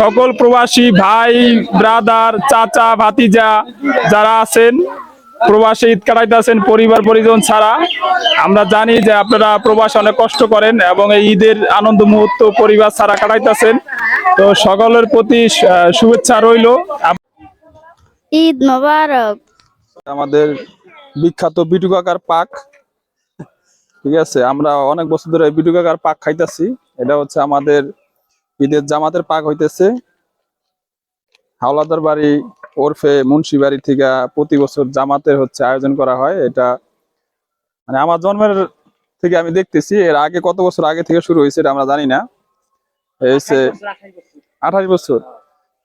সকল প্রবাসী ভাই ব্রাদার চাচা ভাতিজা যারা আছেন প্রবাসে ঈদ কাটাইতেছেন পরিবার পরিজন ছাড়া আমরা জানি যে আপনারা প্রবাসে অনেক কষ্ট করেন এবং এই ঈদের আনন্দ মুহূর্ত পরিবার ছাড়া কাটাইতেছেন। তো সকলের প্রতি শুভেচ্ছা রইল। ঈদ মোবারক। আমাদের বিখ্যাত বিটু কাকার পাক। ঠিক আছে আমরা অনেক বছর ধরে বিটু কাকার পাক খাইতেছি। এটা হচ্ছে আমাদের ঈদের জামাতের পাক হইতেছে। হাওলাদার বাড়ি ওরফে মুন্সি বাড়ি থেকে প্রতি বছর জামাতের হচ্ছে আয়োজন করা হয়। এটা মানে আমার জন্মের থেকে আমি দেখতেছি এর আগে কত বছর আগে থেকে শুরু হয়েছে এটা আমরা জানি না। হচ্ছে আঠাশ বছর।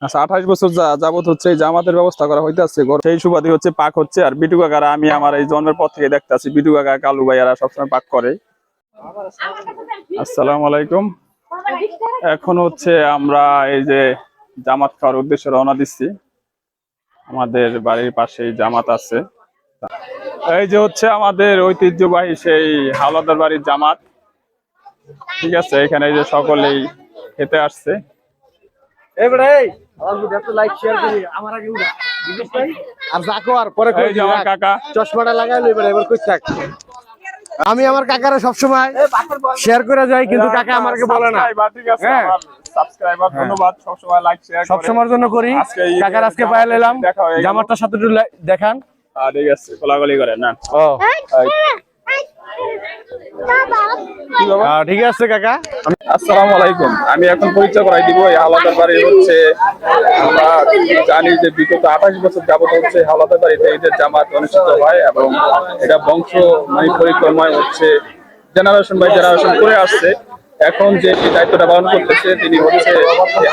আচ্ছা আঠাশ বছর যা- যাবত হচ্ছে জামাতের ব্যবস্থা করা হইতেছে সেই সুবাদে হচ্ছে পাক হচ্ছে, আর বিটু কাকারা, আমি আমার এই জন্মের পর থেকে দেখতেছি, বিটু কাকা, কালু ভাইয়ারা সবসময় পাক করে। আসসালামু আলাইকুম। এখন হচ্ছে আমরা এই যে জামাত খাওয়ার উদ্দেশ্যে রওনা দিচ্ছি। আমাদের বাড়ির পাশেই জামাত আছে। এই যে হচ্ছে আমাদের ঐতিহ্যবাহী সেই হাওলাদার বাড়ির জামাত। ঠিক আছে, এখানে যে সকলেই খেতে আসছে। এই, লাইক শেয়ার করি আমার আগে উড়া। বুঝিস ভাই? আর যাকো আর পরে আমার কাকা। চশমাটা লাগাইলো এবারে এবার কই থাক। আমি আমার কাকারে সবসময় শেয়ার করে যাই কিন্তু কাকা আমাকে বলে না। হ্যাঁ। আমার সাবস্ক্রাইবার ধন্যবাদ সবসময় লাইক শেয়ার সবসময়ের জন্য করি। কাকার আজকে পায়ে এলাম দেখা হয়ে গেল। জামারটার সাথে দেখান। আর ঠিক আছে কোলাগুলি করে না। ও। ঠিক আছে কাকা। আসসালামু আলাইকুম। আমি এখন পরিচয় করাই দিব। এই হাওলাদার বাড়ি হচ্ছে আমরা জানি যে বিগত আঠাশ বছর যাবত হচ্ছে হাওলাদার বাড়িতে ঈদের জামাত অনুষ্ঠিত হয় এবং এটা বংশ মানে পরিক্রমায় হচ্ছে জেনারেশন বাই জেনারেশন করে আসছে। এখন যে দায়িত্বটা পালন করতেছে তিনি হচ্ছে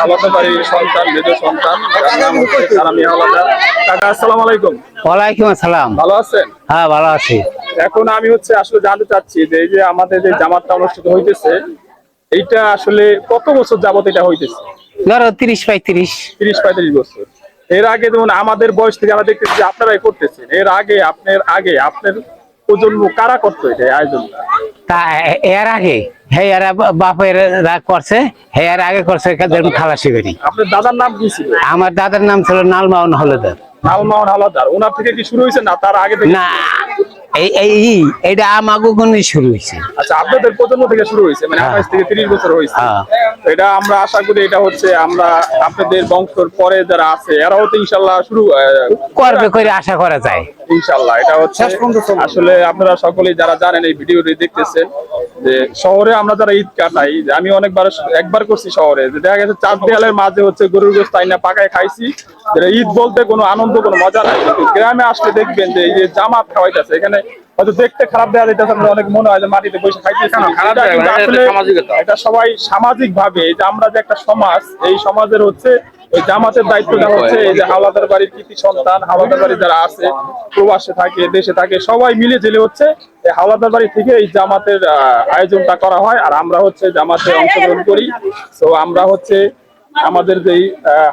হাওলাদার বাড়ির সন্তান মেজ সন্তান। যার নাম হচ্ছে সালামি হাওলাদার কাকা আসসালামু আলাইকুম। ওয়ালাইকুম আসসালাম। ভালো আছেন? হ্যাঁ ভালো আছি। এখন আমি হচ্ছে আসলে জানতে চাচ্ছি যে এই যে আমাদের যে জামাতটা অনুষ্ঠিত হইতেছে এইটা আসলে কত বছর যাবত এটা হইতেছে? ধরো তিরিশ পঁয়ত্রিশ। তিরিশ পঁয়ত্রিশ বছর। এর আগে যেমন আমাদের বয়স থেকে আমরা দেখতেছি যে আপনারাই করতেছেন এর আগে আপনার আগে আপনার প্রজন্ম কারা করতো এটা আয়োজনটা তা এর আগে হে এর বাপের রাগ করছে হে এর আগে করছে খালাসি বাড়ি আপনার দাদার নাম কি ছিল? আমার দাদার নাম ছিল নালমাউন হলদার। নালমাওয়ান হালাদার। ওনার থেকে কি শুরু হয়েছে না তার আগে থেকে? না এই এই ই- এইটা আমাগুগুনি শুরু হয়েছে। আচ্ছা আপনাদের প্রজন্ম থেকে শুরু হয়েছে মানে আঠাশ থেকে তিরিশ বছর হয়েছে। হ্যাঁ। এটা আমরা আশা করি এটা হচ্ছে আমরা আপনাদের বংশর পরে যারা আছে এরাও তো ইনশাল্লাহ শুরু করবে করে আশা করা যায়। ইনশাল্লাহ এটা হচ্ছে আসলে আপনারা সকলেই যারা জানেন এই ভিডিওটি দেখতেছেন যে শহরে আমরা যারা ঈদ কাটাই যে আমি অনেকবার একবার করছি শহরে যে দেখা গেছে চার দেয়ালের মাঝে হচ্ছে গরুর গোস্ত আইনা পাকায় খাইছি। ঈদ বলতে কোনো আনন্দ কোনো মজা নাই। কিন্তু গ্রামে আসলে দেখবেন যে এই যে জামাত খাওয়াইতেছে এখানে হয়তো দেখতে খারাপ দেওয়া যাইতেছে আপনার অনেক মনে হয় যে মাটিতে বসে খাইতেছে। এটা সবাই সামাজিক ভাবে যে আমরা যে একটা সমাজ এই সমাজের হচ্ছে ওই জামাতের দায়িত্বটা হচ্ছে এই যে হাওলাদার বাড়ির কৃতি সন্তান, হাওলাদার বাড়ি যারা আছে, প্রবাসে থাকে, দেশে থাকে, সবাই মিলে জেলে হচ্ছে। এই বাড়ি থেকে এই জামাতের আয়োজনটা করা হয় আর আমরা হচ্ছে জামাতে অংশগ্রহণ করি। তো আমরা হচ্ছে আমাদের যেই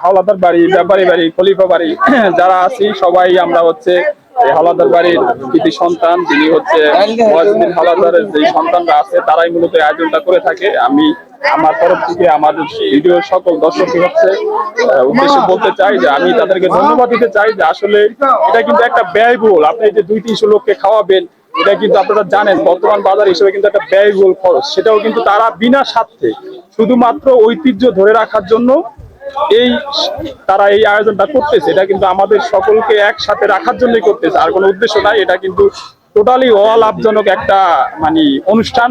হাওলাদার বাড়ি, ব্যাপারী বাড়ি, খলিফা বাড়ি, যারা আছি, সবাই আমরা হচ্ছে হাওলাদার বাড়ির কৃতি সন্তান, যিনি হচ্ছে হাওলাদারের যে সন্তানরা আছে, তারাই মূলত আয়োজনটা করে থাকে। আমি আমার তরফ থেকে আমাদের ভিডিওর সকল দর্শকই হচ্ছে উদ্দেশ্যে বলতে চাই যে আমি তাদেরকে ধন্যবাদ দিতে চাই যে আসলে এটা কিন্তু একটা ব্যয়বহুল। আপনি যে দুই তিনশো লোককে খাওয়াবেন, এটা কিন্তু আপনারা জানেন, বর্তমান বাজার হিসেবে কিন্তু একটা ব্যয়বহুল খরচ। সেটাও কিন্তু তারা বিনা স্বার্থে শুধুমাত্র ঐতিহ্য ধরে রাখার জন্য এই তারা এই আয়োজনটা করতেছে। এটা কিন্তু আমাদের সকলকে একসাথে রাখার জন্যই করতেছে। আর কোনো উদ্দেশ্য নাই, এটা কিন্তু টোটালি অলাভজনক একটা মানে অনুষ্ঠান।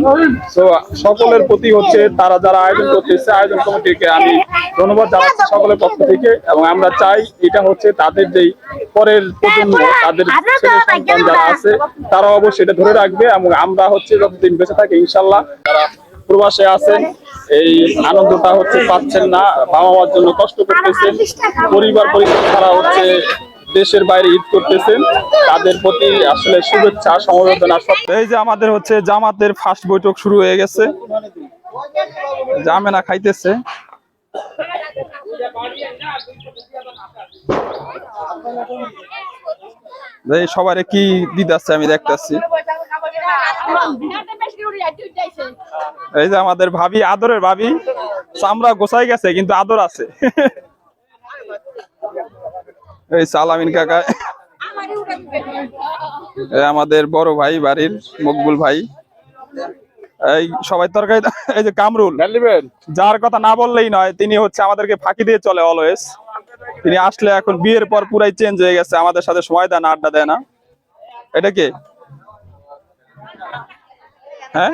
তো সকলের প্রতি হচ্ছে তারা যারা আয়োজন করতেছে, আয়োজন কমিটিকে আমি ধন্যবাদ জানাচ্ছি সকলের পক্ষ থেকে। এবং আমরা চাই এটা হচ্ছে তাদের যেই পরের প্রজন্ম, তাদের ছেলে সন্তান যারা আছে তারা অবশ্যই এটা ধরে রাখবে। এবং আমরা হচ্ছে যতদিন বেঁচে থাকি, ইনশাল্লাহ তারা প্রবাসে আছেন, এই আনন্দটা হচ্ছে পাচ্ছেন না বাবা মার জন্য কষ্ট করতেছেন। পরিবার পরিবার ছাড়া হচ্ছে দেশের বাইরে ঈদ করতেছেন, তাদের প্রতি আসলে শুভেচ্ছা, সমবেদনা এই যে আমাদের হচ্ছে জামাতের ফার্স্ট বৈঠক শুরু হয়ে গেছে। জামেনা খাইতেছে। এই সবারে কি আসছে আমি দেখতেছি। এই যে আমাদের ভাবি, আদরের ভাবি, চামড়া গোছাই গেছে, কিন্তু আদর আছে। এই সালামিন কাকা। আমাদের বড় ভাই বাড়ির মকবুল ভাই। এই সবাই তরকারি এই যে কামরুল। যার কথা না বললেই নয় তিনি হচ্ছে আমাদেরকে ফাঁকি দিয়ে চলে অলওয়েজ তিনি আসলে এখন বিয়ের পর পুরাই চেঞ্জ হয়ে গেছে আমাদের সাথে সময় দেয় না আড্ডা দেয় না। এটা কে? হ্যাঁ?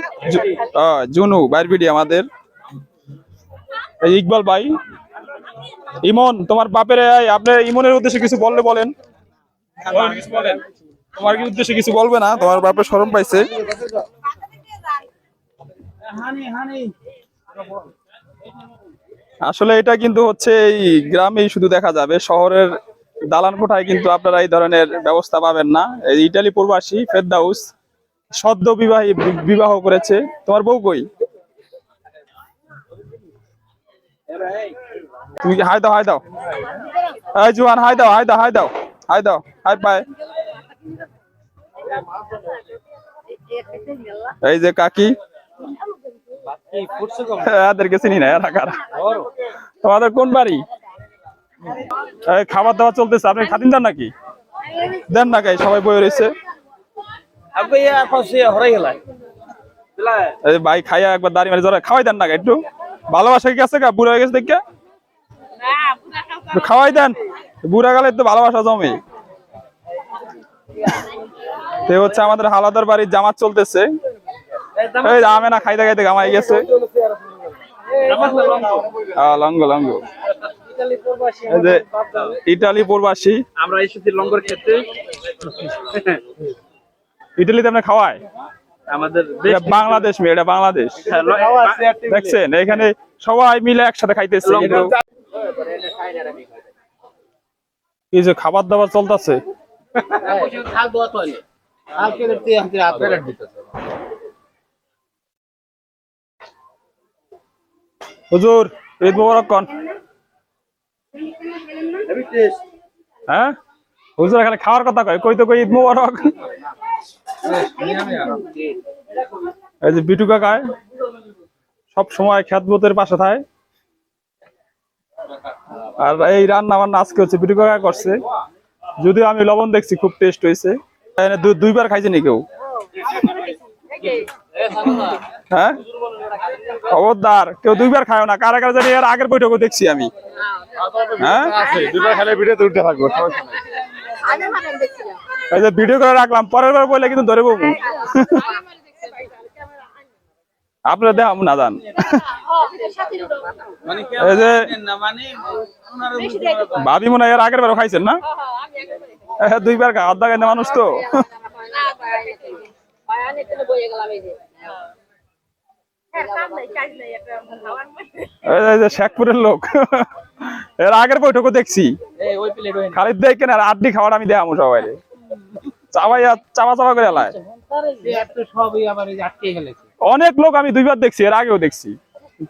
জুনু বাইরবিডি আমাদের। ইকবাল ভাই। ইমন তোমার বাপের আপনার ইমনের উদ্দেশ্যে কিছু বললে বলেন। তোমার কি উদ্দেশ্যে কিছু বলবে না? তোমার বাপের শরম পাইছে। আসলে এটা কিন্তু হচ্ছে এই গ্রামেই শুধু দেখা যাবে শহরের দালান কোঠায় কিন্তু আপনারা এই ধরনের ব্যবস্থা পাবেন না। এই ইটালি প্রবাসী ফেরদাউস সদ্য বিবাহী বিবাহ করেছে। তোমার বউ কই? তুমি কি হাই দাও হাই দাও। এই জুয়ান হাই দাও হাই দাও হাই দাও হাই দাও হাই বাই এই যে কাকি। এদেরকে চিনি না এরা কারা? তোমাদের কোন বাড়ি? এই খাবার দাবার চলতেছে আপনি খাদিন দেন নাকি? দেন না গাই সবাই বই রয়েছে। ভাই খাইয়া একবার দাঁড়িয়ে মারি জোরে খাওয়াই দেন না একটু। ভালোবাসা কি আছে বুড়া হয়ে গেছে দেখে? খাওয়াই দেন। বুড়া গেলে তো ভালোবাসা জমে। তো হচ্ছে আমাদের হালাদার বাড়ির জামাত চলতেছে। এই আমে না খাইতে খাইতে গামাই গেছে। লঙ্গ লঙ্গ। যে ইটালি প্রবাসী। আমরা এসেছি লঙ্গর ক্ষেত্রে। ইটালিতে আপনি খাওয়ায়? আমাদের বাংলাদেশ মেয়ে এটা বাংলাদেশ। দেখছেন? এখানে সবাই মিলে একসাথে খাইতেছে এই যে খাবার দাবার চলতেছে। হুজুর ঈদ মোবারক কন। হ্যাঁ? হুজুর এখানে খাওয়ার কথা কয় কই তো কই ঈদ মোবারক? এই যে বিটু কাকায় সব সময় খ্যাতবোতের পাশে থাকে আর এই রান্না বান্না আজকে হচ্ছে বিটু কাকা করছে। যদিও আমি লবণ দেখছি খুব টেস্ট হয়েছে। দুইবার খাইছে নি কেউ? হ্যাঁ? খবরদার কেউ দুইবার খায় না। কারা কারা জানি এর আগের বৈঠকও দেখছি আমি। হ্যাঁ? দুবার খেলে ভিডিওতে উঠতে থাকব। এই যে ভিডিও করে রাখলাম পরের বার বললে কিন্তু ধরে বলব আপনারা দেখাম না জান এই যে ভাবি মনে হয় এর আগের বারও খাইছেন না? দুইবার খা অর্ধা খাইতে মানুষ তো। শেখপুরের লোক। এর আগের বৈঠকও দেখছি। খালিদ দেখেন আর আড্ডি খাওয়ার আমি দেখামো সবাই অনেক লোক আমি দুইবার দেখছি, এর আগেও দেখছি।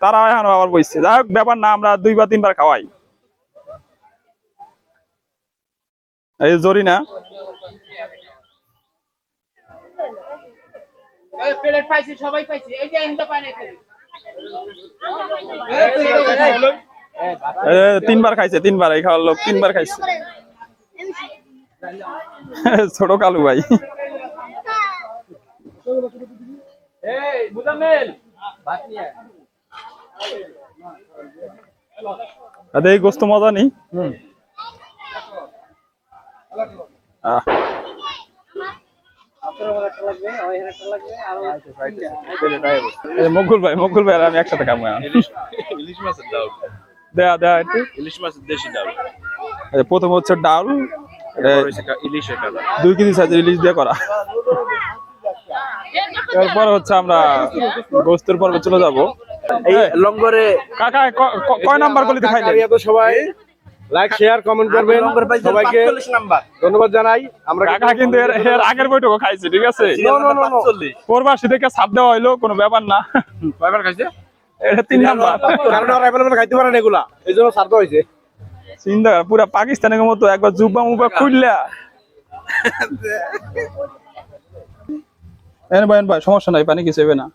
তারা এখন আবার বসছে যাই হোক, ব্যাপার না, আমরা দুইবার, তিনবার খাওয়াই। এই জরি না তিনবার খাইছে, তিনবার, এই খাওয়ার লোক তিনবার খাইছে। ছোট কালু ভাই। আরে এই গোস্ত মজা নেই। মকুল ভাই মকুল ভাই আমি একসাথে এখন। ইলিশ মাছের ডাল। দেয়া দেয়া একটু। ইলিশ মাছের দেশি ডাল। এই প্রথম হচ্ছে ডাল এটা ইলিশের কাদা দুই কেজি সাইজের ইলিশ দিয়ে করা। এরপর হচ্ছে আমরা গোস্তের পর্বে চলে যাব। এই লঙ্গরে কাকা কয় নাম্বার গলিতে খাইলেন? তো সবাই লাইক শেয়ার কমেন্ট করবেন। সবাইকে ধন্যবাদ জানাই। আমরা কাকা কিন্তু এর আগের বৈঠকও খাইছে ঠিক আছে. প্রবাসী থেকে ছাপ দেওয়া হইল কোনো ব্যাপার না। কয়বার খাইছে? এটা তিন নাম্বার। কারণ ওরা অ্যাভেলেবল খাইতে পারেন এগুলা এই জন্য হয়েছে চিন্তা পুরা পাকিস্তানের মতো একবার জুব্বা মুব্বা খুললা এন ভাই এন ভাই সমস্যা নাই পানি কিছু হবে না?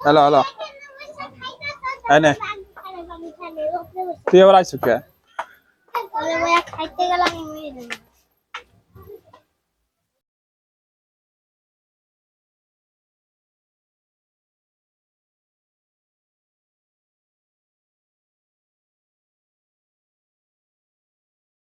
Hello hello. তুই আবার আইসু কে?